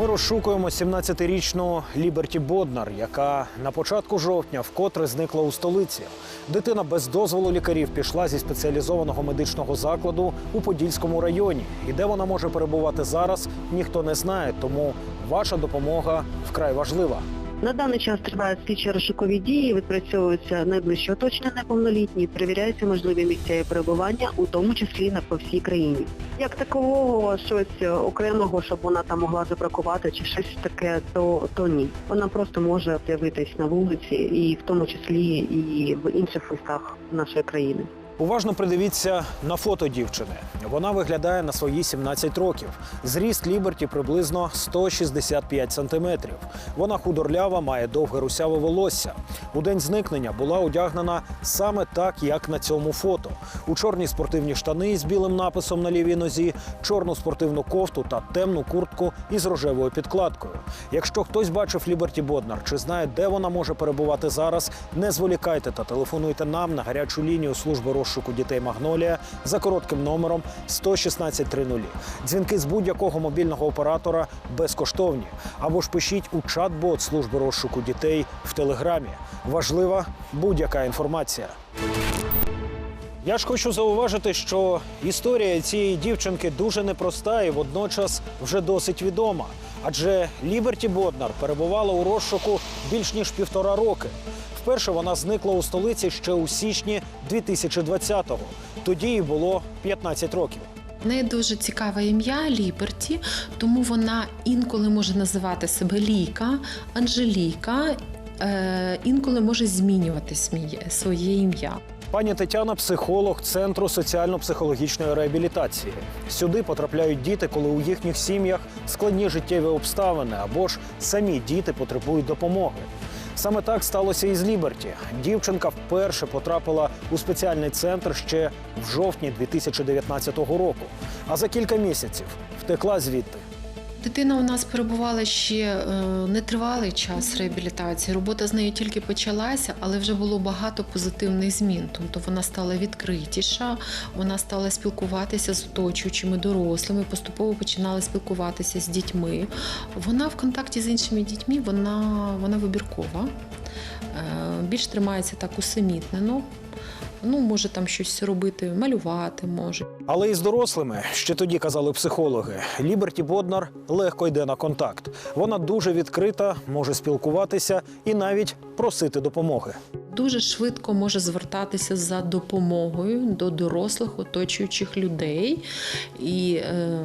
Ми розшукуємо 17-річну Ліберті Боднар, яка на початку жовтня вкотре зникла у столиці. Дитина без дозволу лікарів пішла зі спеціалізованого медичного закладу у Подільському районі. І де вона може перебувати зараз, ніхто не знає. Тому ваша допомога вкрай важлива. На даний час тривають слідчі розшукові дії, відпрацьовуються найближче оточення неповнолітні, перевіряються можливі місця її перебування, у тому числі на по всій країні. Як такового щось окремого, щоб вона там могла забракувати чи щось таке, то, то ні. Вона просто може з'явитись на вулиці і в тому числі і в інших містах нашої країни. Уважно придивіться на фото дівчини. Вона виглядає на свої 17 років. Зріст Ліберті приблизно 165 сантиметрів. Вона худорлява, має довге русяве волосся. У день зникнення була одягнена саме так, як на цьому фото. У чорні спортивні штани з білим написом на лівій нозі, чорну спортивну кофту та темну куртку із рожевою підкладкою. Якщо хтось бачив Ліберті Боднар чи знає, де вона може перебувати зараз, не зволікайте та телефонуйте нам на гарячу лінію служби розшуку дітей Магнолія за коротким номером 11630. Дзвінки з будь-якого мобільного оператора безкоштовні. Або ж пишіть у чат-бот служби розшуку дітей в телеграмі. Важлива будь-яка інформація. Я ж хочу зауважити, що історія цієї дівчинки дуже непроста і водночас вже досить відома. Адже Ліберті Боднар перебувала у розшуку більш ніж півтора роки. Вперше вона зникла у столиці ще у січні 2020-го. Тоді їй було 15 років. В неї дуже цікаве ім'я Ліберті, тому вона інколи може називати себе Ліка, Анжеліка, е, інколи може змінювати своє ім'я. Пані Тетяна психолог Центру соціально-психологічної реабілітації. Сюди потрапляють діти, коли у їхніх сім'ях складні життєві обставини або ж самі діти потребують допомоги. Саме так сталося і з Ліберті. Дівчинка вперше потрапила у спеціальний центр ще в жовтні 2019 року, а за кілька місяців втекла звідти. Дитина у нас перебувала ще е, нетривалий час реабілітації. Робота з нею тільки почалася, але вже було багато позитивних змін. Тобто вона стала відкритіша, вона стала спілкуватися з оточуючими дорослими, поступово починала спілкуватися з дітьми. Вона в контакті з іншими дітьми, вона, вона вибіркова, Е, більш тримається так усамітнено. Ну, може там щось робити, малювати може. Але і з дорослими, ще тоді казали психологи, Ліберті Боднар легко йде на контакт. Вона дуже відкрита, може спілкуватися і навіть просити допомоги. дуже швидко може звертатися за допомогою до дорослих оточуючих людей. І е,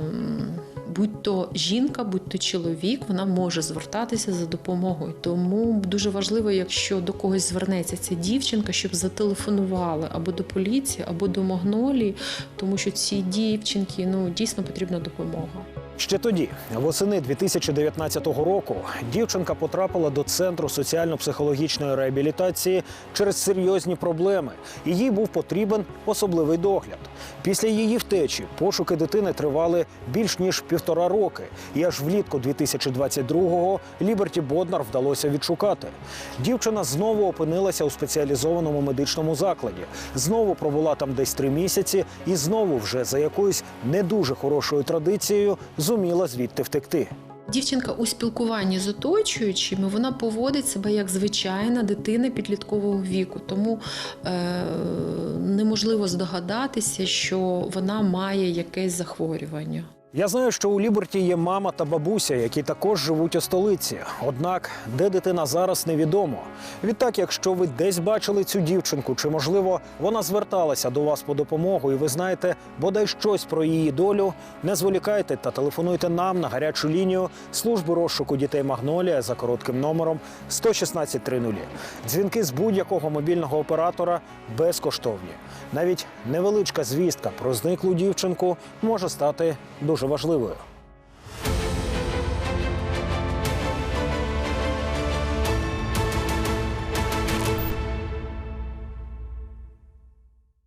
будь то жінка, будь то чоловік, вона може звертатися за допомогою. Тому дуже важливо, якщо до когось звернеться ця дівчинка, щоб зателефонували або до поліції, або до магнолії, тому що ці дівчинки ну, дійсно потрібна допомога. Ще тоді, восени 2019 року, дівчинка потрапила до центру соціально-психологічної реабілітації через серйозні проблеми. і Їй був потрібен особливий догляд. Після її втечі пошуки дитини тривали більш ніж півтора роки. І аж влітку 2022-го Ліберті Боднар вдалося відшукати. Дівчина знову опинилася у спеціалізованому медичному закладі. Знову пробула там десь три місяці, і знову вже за якоюсь не дуже хорошою традицією зуміла звідти втекти. Дівчинка у спілкуванні з оточуючими вона поводить себе як звичайна дитина підліткового віку, тому е, неможливо здогадатися, що вона має якесь захворювання. Я знаю, що у Ліберті є мама та бабуся, які також живуть у столиці. Однак, де дитина зараз, невідомо. Відтак, якщо ви десь бачили цю дівчинку, чи можливо вона зверталася до вас по допомогу, і ви знаєте бодай щось про її долю, не зволікайте та телефонуйте нам на гарячу лінію служби розшуку дітей Магнолія за коротким номером 11630. Дзвінки з будь-якого мобільного оператора безкоштовні. Навіть невеличка звістка про зниклу дівчинку може стати дуже важливою.